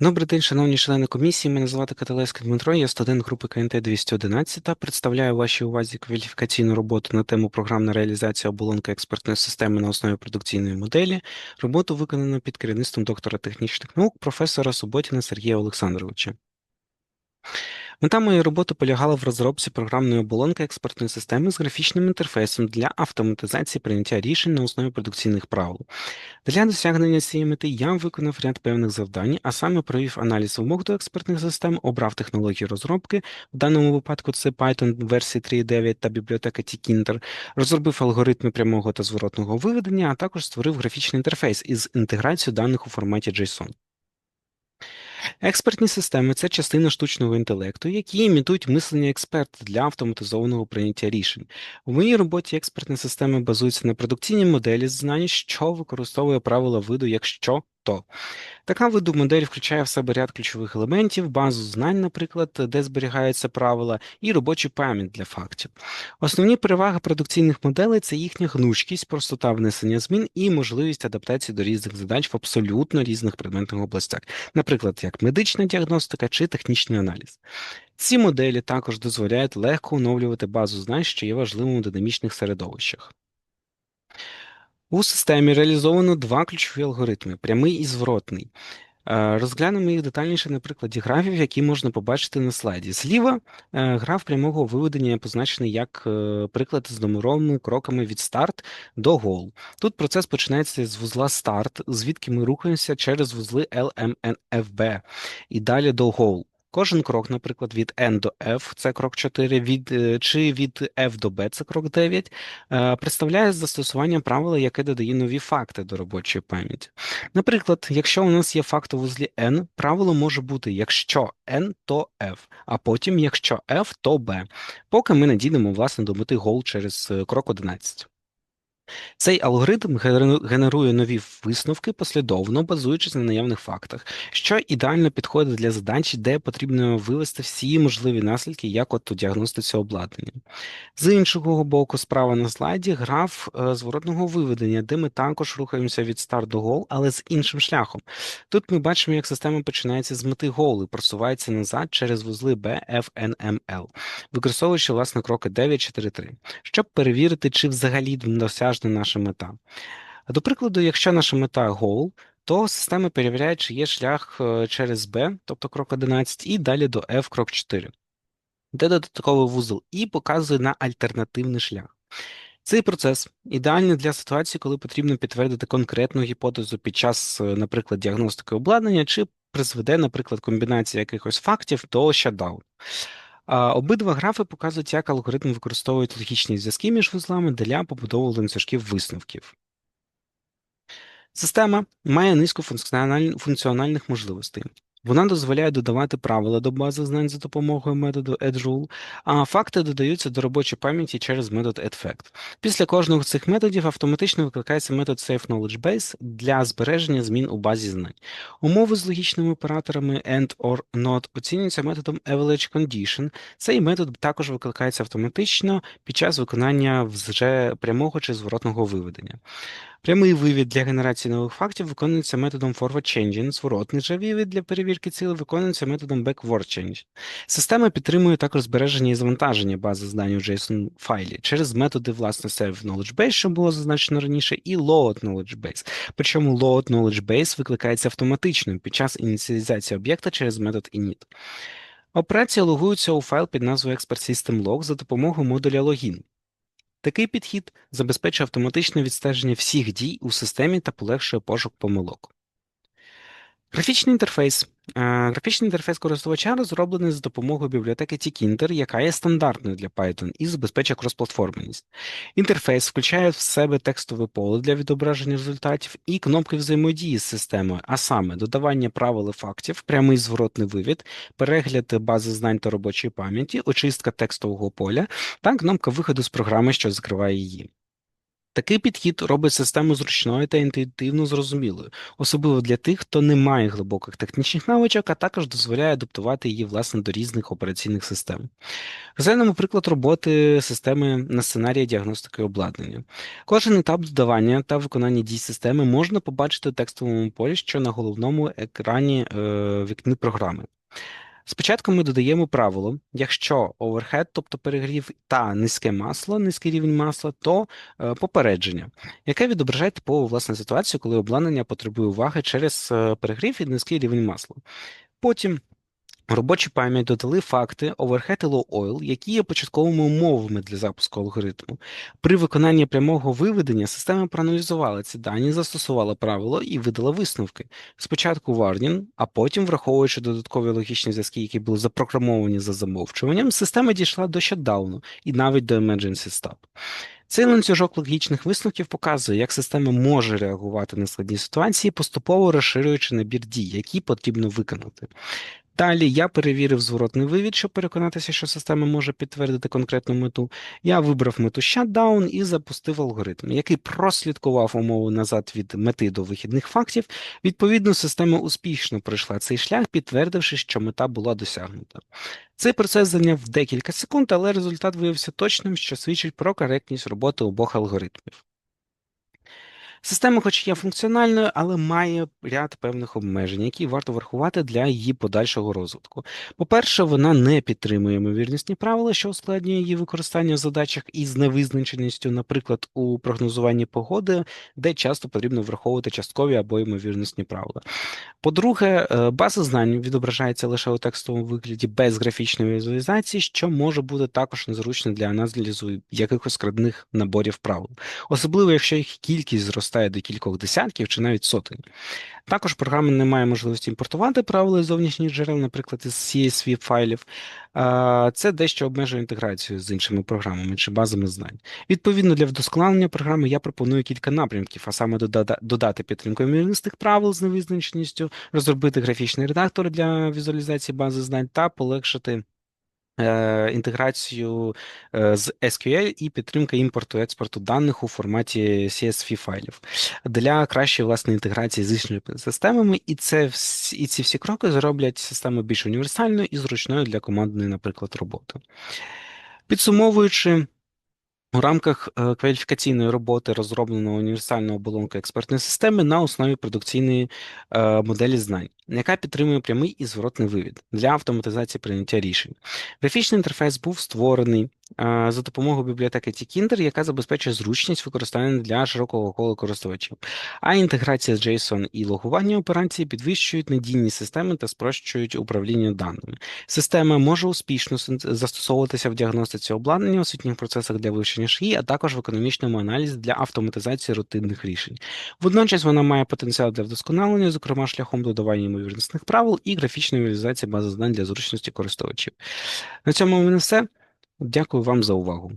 Добрий день, шановні члени комісії. Мене звати Каталевський Дмитро, я студент групи КНТ 211 та представляю вашій увазі кваліфікаційну роботу на тему програмна реалізація оболонки експертної системи на основі продукційної моделі. Роботу виконано під керівництвом доктора технічних наук професора Суботіна Сергія Олександровича. Мета моєї роботи полягала в розробці програмної оболонки експертної системи з графічним інтерфейсом для автоматизації прийняття рішень на основі продукційних правил. Для досягнення цієї мети я виконав ряд певних завдань, а саме провів аналіз вимог до експертних систем, обрав технології розробки, в даному випадку це Python версії 3.9 та бібліотека Tkinter, розробив алгоритми прямого та зворотного виведення, а також створив графічний інтерфейс із інтеграцією даних у форматі JSON. Експертні системи це частина штучного інтелекту, які імітують мислення експерта для автоматизованого прийняття рішень. У моїй роботі експертні системи базуються на продукційній моделі знань, що використовує правила виду якщо то. Така виду модель включає в себе ряд ключових елементів, базу знань, наприклад, де зберігаються правила, і робочу пам'ять для фактів. Основні переваги продукційних моделей це їхня гнучкість, простота внесення змін і можливість адаптації до різних задач в абсолютно різних предметних областях, наприклад, як медична діагностика чи технічний аналіз. Ці моделі також дозволяють легко оновлювати базу знань, що є важливим у динамічних середовищах. У системі реалізовано два ключові алгоритми прямий і зворотний. Е, розглянемо їх детальніше на прикладі графів, які можна побачити на слайді. Зліва е, граф прямого виведення позначений як е, приклад з номерованими кроками від старт до гол. Тут процес починається з вузла старт, звідки ми рухаємося через вузли LMNFB і далі до гол. Кожен крок, наприклад, від N до F, це крок 4, від, е, чи від F до B, це крок 9, е, представляє застосування правила, яке додає нові факти до робочої пам'яті. Наприклад, якщо у нас є факт у вузлі N, правило може бути якщо N, то F, а потім якщо F, то B, поки ми не дійдемо, власне, до мети гол через е, крок 11. Цей алгоритм генерує нові висновки послідовно, базуючись на наявних фактах, що ідеально підходить для задач, де потрібно вивести всі можливі наслідки, як от у діагностиці обладнання. З іншого боку, справа на слайді граф е, зворотного виведення, де ми також рухаємося від старт до гол, але з іншим шляхом. Тут ми бачимо, як система починається з мети гол і просувається назад через вузли B, F, використовуючи власне кроки 9, 4, 3, щоб перевірити, чи взагалі досяжна наша мета. До прикладу, якщо наша мета goal, то система перевіряє, чи є шлях е, через B, тобто крок 11, і далі до F крок 4, де додатковий вузол і показує на альтернативний шлях. Цей процес ідеальний для ситуації, коли потрібно підтвердити конкретну гіпотезу під час, е, наприклад, діагностики обладнання, чи призведе, наприклад, комбінація якихось фактів до shutdown. Обидва графи показують, як алгоритм використовують логічні зв'язки між вузлами для побудови ланцюжків висновків. Система має низку функціональних можливостей. Вона дозволяє додавати правила до бази знань за допомогою методу addRule, а факти додаються до робочої пам'яті через метод addFact. Після кожного з цих методів автоматично викликається метод SafeKnowledgeBase для збереження змін у базі знань. Умови з логічними операторами AND or NOT оцінюються методом AverlageCondition. Цей метод також викликається автоматично під час виконання вже прямого чи зворотного виведення. Прямий вивід для генерації нових фактів виконується методом forward changing, зворотний же вивід для перевірки цілей виконується методом backward changing. Система підтримує також збереження і завантаження бази знань у JSON файлі через методи власне Save Knowledge Base, що було зазначено раніше, і Load Knowledge Base. Причому Load Knowledge Base викликається автоматично під час ініціалізації об'єкта через метод init. Операція логується у файл під назвою Expert System Log за допомогою модуля Login. Такий підхід забезпечує автоматичне відстеження всіх дій у системі та полегшує пошук помилок. Графічний інтерфейс. Е, графічний інтерфейс користувача розроблений за допомогою бібліотеки Tkinter, яка є стандартною для Python і забезпечує кросплатформеність. Інтерфейс включає в себе текстове поле для відображення результатів і кнопки взаємодії з системою, а саме додавання правил і фактів, прямий зворотний вивід, перегляд бази знань та робочої пам'яті, очистка текстового поля та кнопка виходу з програми, що закриває її. Такий підхід робить систему зручною та інтуїтивно зрозумілою, особливо для тих, хто не має глибоких технічних навичок, а також дозволяє адаптувати її власне до різних операційних систем. Розглянемо приклад роботи системи на сценарії діагностики обладнання. Кожен етап додавання та виконання дій системи можна побачити у текстовому полі, що на головному екрані е, вікни програми. Спочатку ми додаємо правило: якщо оверхед, тобто перегрів та низьке масло, низький рівень масла, то е, попередження, яке відображає типову власне ситуацію, коли обладнання потребує уваги через е, перегрів і низький рівень масла. Потім робочу пам'ять додали факти overhead і low oil, які є початковими умовами для запуску алгоритму. При виконанні прямого виведення система проаналізувала ці дані, застосувала правило і видала висновки. Спочатку warning, а потім, враховуючи додаткові логічні зв'язки, які були запрограмовані за замовчуванням, система дійшла до shutdown і навіть до emergency stop. Цей ланцюжок логічних висновків показує, як система може реагувати на складні ситуації, поступово розширюючи набір дій, які потрібно виконати. Далі я перевірив зворотний вивід, щоб переконатися, що система може підтвердити конкретну мету. Я вибрав мету shutdown і запустив алгоритм, який прослідкував умову назад від мети до вихідних фактів. Відповідно, система успішно пройшла цей шлях, підтвердивши, що мета була досягнута. Цей процес зайняв декілька секунд, але результат виявився точним, що свідчить про коректність роботи обох алгоритмів. Система, хоч є функціональною, але має ряд певних обмежень, які варто врахувати для її подальшого розвитку. По-перше, вона не підтримує ймовірнісні правила, що ускладнює її використання в задачах із невизначеністю, наприклад, у прогнозуванні погоди, де часто потрібно враховувати часткові або ймовірнісні правила. По-друге, е, база знань відображається лише у текстовому вигляді без графічної візуалізації, що може бути також незручно для аналізу якихось складних наборів правил, особливо якщо їх кількість зростає до кількох десятків чи навіть сотень. Також програма не має можливості імпортувати правила з зовнішніх джерел, наприклад, із CSV файлів. Це дещо обмежує інтеграцію з іншими програмами чи базами знань. Відповідно для вдосконалення програми я пропоную кілька напрямків, а саме додати підтримку ймовірністих правил з невизначеністю, розробити графічний редактор для візуалізації бази знань та полегшити. Е, інтеграцію е, з SQL і підтримка імпорту експорту даних у форматі CSV файлів для кращої власне інтеграції з іншими системами, і це і ці всі кроки зроблять систему більш універсальною і зручною для командної, наприклад, роботи. Підсумовуючи. У рамках е, кваліфікаційної роботи розроблено універсальну оболонку експертної системи на основі продукційної моделі знань яка підтримує прямий і зворотний вивід для автоматизації прийняття рішень. Графічний інтерфейс був створений за допомогою бібліотеки Tkinder, яка забезпечує зручність використання для широкого кола користувачів. А інтеграція з JSON і логування операції підвищують надійність системи та спрощують управління даними. Система може успішно застосовуватися в діагностиці обладнання, освітніх процесах для вивчення шиї, а також в економічному аналізі для автоматизації рутинних рішень. Водночас вона має потенціал для вдосконалення, зокрема шляхом додавання ймовірностних правил і графічної реалізації бази знань для зручності користувачів. На цьому в мене все. Дякую вам за увагу.